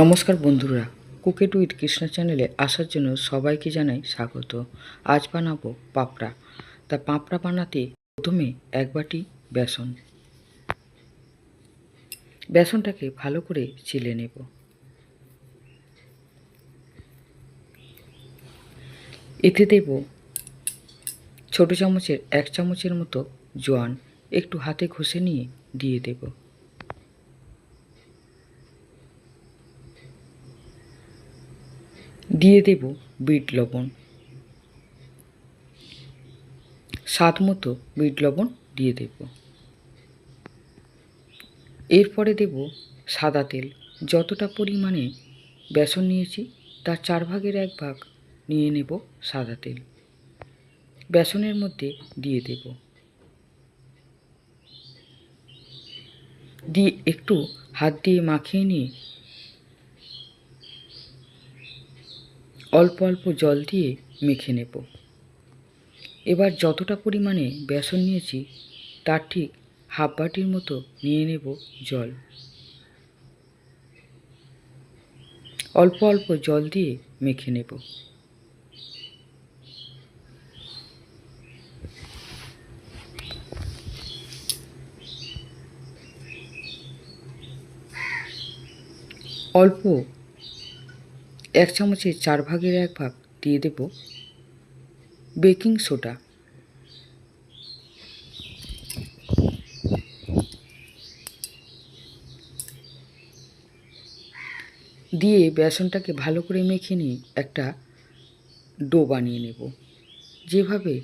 নমস্কার বন্ধুরা cook it with Krishna চ্যানেলে আসার জন্য সবাইকে জানাই স্বাগত। আজ বানাবো পাপড়া। তা পাপড়া বানাতে প্রথমে এক বাটি বেসন। বেসনটাকে ভালো করে চেলে নেব। এতে দেব ছোট চামচের এক চামচের মতো জোয়ান। একটু হাতে ঘষে নিয়ে দিয়ে দেবো। দিয়ে দেব বিট লবণ। স্বাদ মতো বিট লবণ দিয়ে দেব। এরপরে দেব সাদা তেল। যতটা পরিমাণে বেসন নিয়েছি, তার চার ভাগের এক ভাগ নিয়ে নেব সাদা তেল। বেসনের মধ্যে দিয়ে দেব। দিয়ে একটু হাত দিয়ে মাখিয়ে নিয়ে অল্প অল্প জল দিয়ে মেখে নেব। এবার যতটা পরিমাণে বেসন নিয়েছি, তার ঠিক হাফ বাটির মতো নিয়ে নেব জল। অল্প অল্প জল দিয়ে মেখে নেব। অল্প এক চামচের চার ভাগের এক ভাগ দিয়ে দেব বেকিং সোডা। দিয়ে বেসনটাকে ভালো করে মেখে নিয়ে একটা ডো বানিয়ে নেব। যেভাবে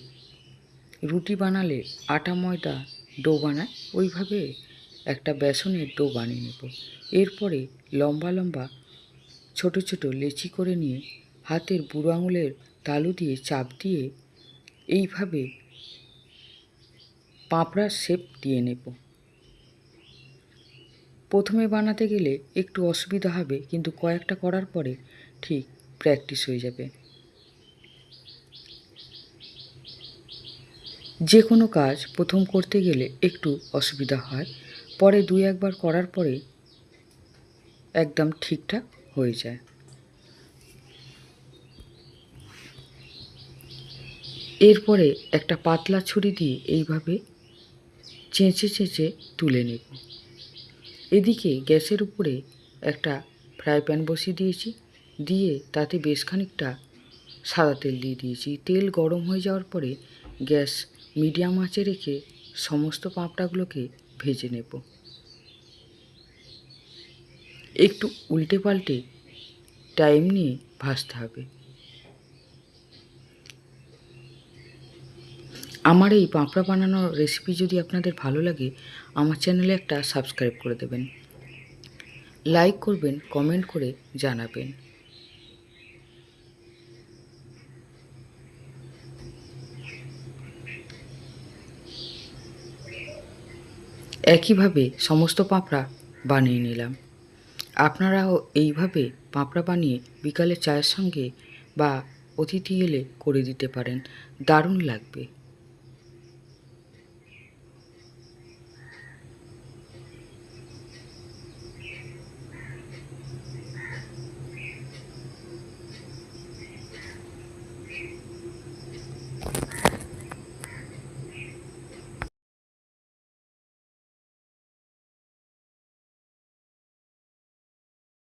রুটি বানালে আটা, ময়দা ডো বানায়, ওইভাবে একটা বেসনের ডো বানিয়ে নেব। এরপরে লম্বা লম্বা ছোট ছোট লেচি করে নিয়ে হাতের বুড়ো আঙুলের তালু দিয়ে চাপ দিয়ে এইভাবে পাঁপড়ার শেপ দিয়ে নেব। প্রথমে বানাতে গেলে একটু অসুবিধা হবে, কিন্তু কয়েকটা করার পরে ঠিক প্র্যাকটিস হয়ে যাবে। যে কোনো কাজ প্রথম করতে গেলে একটু অসুবিধা হয়, পরে দুই একবার করার পরে একদম ঠিকঠাক হয়ে যায়। এরপরে একটা পাতলা ছুরি দিয়ে এইভাবে চেঁচে চেঁচে তুলে নেব। এদিকে গ্যাসের উপরে একটা ফ্রাই প্যান বসিয়ে দিয়েছি, দিয়ে তাতে বেশ খানিকটা সাদা তেল দিয়ে দিয়েছি। তেল গরম হয়ে যাওয়ার পরে গ্যাস মিডিয়াম আঁচে রেখে সমস্ত পাঁপড়াগুলোকে ভেজে নেব। একটু উল্টে পাল্টে টাইম নিয়ে ভাজতে হবে। আমার এই পাঁপড়া বানানোর রেসিপি যদি আপনাদের ভালো লাগে, আমার চ্যানেলে একটা সাবস্ক্রাইব করে দেবেন। লাইক করবেন কমেন্ট করে জানাবেন। একইভাবে সমস্ত পাঁপড়া বানিয়ে নিলাম। আপনারাও এইভাবে পাঁপড়া বানিয়ে বিকালে চায়ের সঙ্গে বা অতিথি এলে করে দিতে পারেন। দারুণ লাগবে।